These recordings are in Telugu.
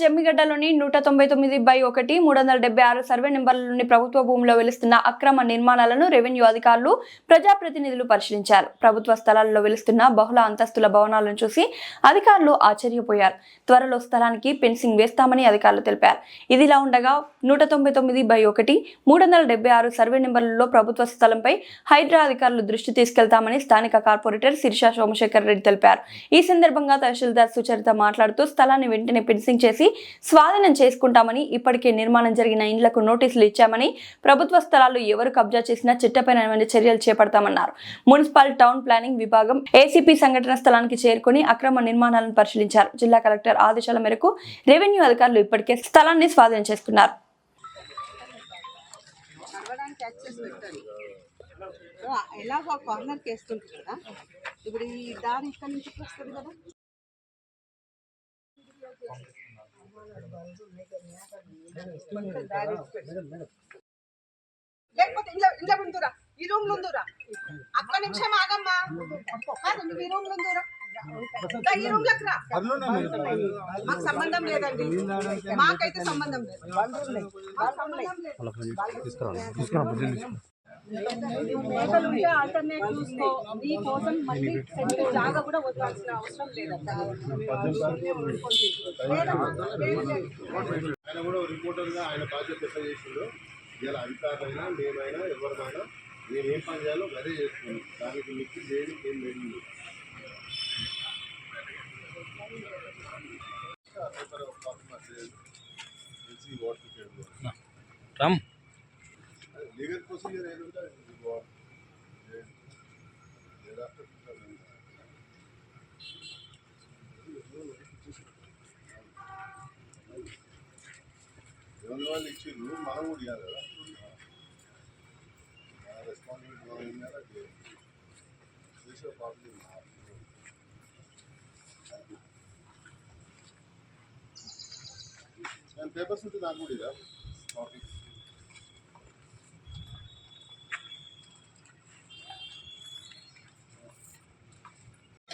జమ్మిగడ్డలోని నూట తొంభై తొమ్మిది బై ఒకటి మూడు వందల డెబ్బై ఆరు సర్వే నెంబర్లలోని ప్రభుత్వ భూమిలో వెలుస్తున్న అక్రమ నిర్మాణాలను రెవెన్యూ అధికారులు ప్రజాప్రతినిధులు పరిశీలించారు. ప్రభుత్వ స్థలాల్లో వెలుస్తున్న బహుళ అంతస్తుల భవనాలను చూసి అధికారులు ఆశ్చర్యపోయారు. త్వరలో స్థలానికి ఫెన్సింగ్ వేస్తామని అధికారులు తెలిపారు. ఇదిలా ఉండగా నూట తొంభై తొమ్మిది బై ఒకటి మూడు వందల డెబ్బై ఆరు సర్వే నెంబర్లలో ప్రభుత్వ స్థలంపై హైడ్రా అధికారులు దృష్టి తీసుకెళ్తామని స్థానిక కార్పొరేటర్ శిరిషా సోమశేఖర్ రెడ్డి తెలిపారు. ఈ సందర్భంగా తహసీల్దార్ సుచరిత మాట్లాడుతూ స్థలాన్ని వెంటనే ఫెన్సింగ్ చేసి స్వాధీనం చేసుకుంటామని ఇప్పటికే నిర్మాణం జరిగిన ఇండ్లకు నోటీసులు ఇచ్చామని ప్రభుత్వ స్థలాలు ఎవరు కబ్జా చేసినా చట్టపరమైన చర్యలు చేపడతామన్నారు. మున్సిపల్ టౌన్ ప్లానింగ్ విభాగం ఏసీపీ సంఘటన స్థలానికి చేరుకుని అక్రమ నిర్మాణాలను పరిశీలించారు. జిల్లా కలెక్టర్ ఆదేశాల మేరకు రెవెన్యూ అధికారులు ఇప్పటికే స్థలాన్ని స్వాధీనం చేసుకున్నారు. ఎలాగో ఆ కార్నర్కి వేస్తుంటుంది కదా. ఇప్పుడు ఈ దారి ఇక్కడ నుంచి వస్తుంది కదా. లేకపోతే ఇంట్లో ఇంట్లో ఉందిరా ఈ రూమ్లో ఉందిరా అక్క నిమిషం ఆగమ్మా. కాదు నువ్వు ఈ రూమ్లో ఉందురా ఈ రూమ్ రా. మాకు సంబంధం లేదండి. మాకైతే సంబంధం లేదు. సంబంధం లేదు. మేకలు ఉంటే ఆల్టర్నేట్ చూసుకో. నీ కోసం మళ్ళీ సెంటు జాగా కూడా వదలాల్సిన అవసరం లేదక్క ఆయన కూడా రిపోర్టర్గా ఆయన బాధ్యత ఎట్లా చేసిండో ఇలా అధికారులైనా మేమైనా ఎవరిమైనా మేము ఏం పని చేయాలో అదే చేస్తున్నాం. దానికి మిక్కి చేయడానికి ఏం లేదు. రామ్ లీగల్ ప్రొసీజర్ ఏది ఉంటే అది ఇవ్వాలి. లేదా ఎవరి వాళ్ళు ఇచ్చిండ్రు మనం కూడా ఇవ్వాలి కదా మన రెస్పాన్సిబిలిటీ మనం ఏం చేయాలి అది చేయాలి. చేసే ప్రాబ్లం దాని పేపర్స్ ఉంటే నాకు కూడా ఇదా కాపీ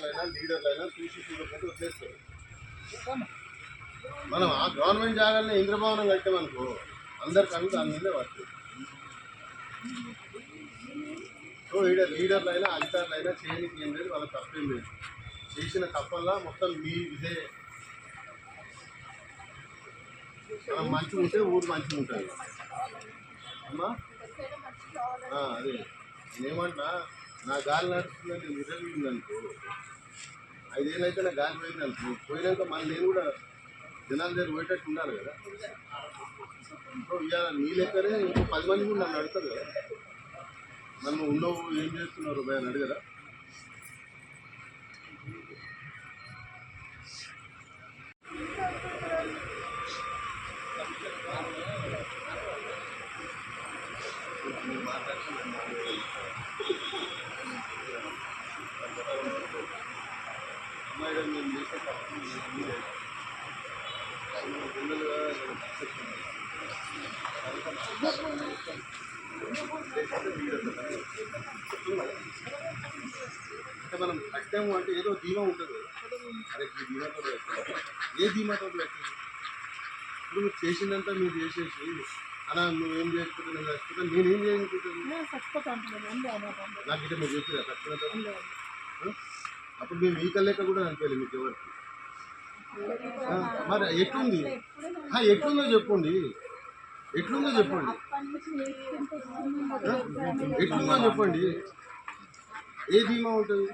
అయినా లీడర్లు అయినా చూసి చూడకపోతే వచ్చేస్తారు. మనం ఆ గవర్నమెంట్ జాగాలని ఇంద్రభవనం కట్టామనుకో అందరికి అన్ని దాని మీదే పడుతుంది సో లీడర్లు అయినా అధికారులు అయినా చేయడానికి ఏం లేదు వాళ్ళకి తప్పేం లేదు. చేసిన తప్పల్లా మొత్తం మీ ఇదే. మనం మంచిగా ఉంటే ఊరు మంచిగా ఉంటుంది. అమ్మా? అదే. నేనేమంటున్నా నా గాలి నడుస్తుందని నిజంగా ఉందనుకో ఐదేళ్ళు అయితే నాకు గాలి పోయింది అనుకో పోయినాక మళ్ళీ నేను కూడా జనాల దగ్గర పోయేటట్టు ఉండాలి కదా. ఇవాళ నీ లెక్కనే ఇంకో పది మంది కూడా నన్ను అడుగుతారు కదా. నన్ను ఉండవు ఏం చేస్తున్నారు భయ అని అడగరా? అమ్మాయి చేసే తప్పు పిల్లలుగా చెప్తున్నాను. అంటే మనం కట్టాము అంటే ఏదో ధీమా ఉంటుంది. అరే ఈ ధీమాతో. ఏ ధీమాతో పెట్టాలి ఇప్పుడు మీరు చేసిందంతా మీరు చేసేసి అలా నువ్వేం చేయకపోతే నేను చచ్చిపోతే నేనేం చేయనుకుంటాను నాకు ఇట్లా మీరు చెప్పిరా చచ్చిపోతే అప్పుడు మేము ఈ లెక్క కూడా అనిపించలేదు మీకు ఎవరికి మరి ఎట్లుంది? ఎట్లుందో చెప్పండి ఎట్లుందో చెప్పండి. ఎట్లుందో చెప్పండి. ఏ ధీమా ఉంటుంది?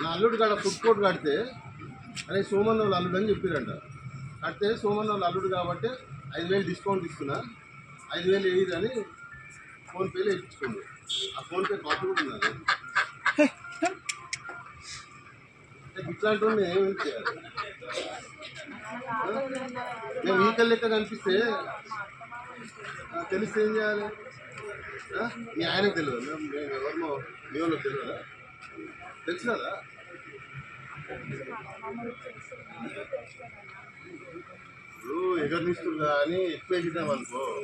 నా అల్లుడు కాడ ఫుడ్ కోర్ట్ కడితే అరే సోమన్ వాళ్ళు అల్లుడు అని చెప్పారంట. కడితే సోమన్ వాళ్ళు అల్లుడు కాబట్టి ఐదు వేలు డిస్కౌంట్ ఇస్తున్నా. ఐదు వేలు ఏది అని ఫోన్పేలో వేయించుకోండి ఫోన్పే కాపీ కూడా ఉన్నది అంటే ఇట్లాంటి వాడిని ఏమేమి చేయాలి మేము ఈ లెక్క కనిపిస్తే తెలిస్తే ఏం చేయాలి? మీ ఆయనకు తెలియదు? మేము మేము ఎవరినో మీ వాళ్ళకి తెలియదా? తెలుసు కదా ఇప్పుడు కానీ ఎక్కువ అనుకో.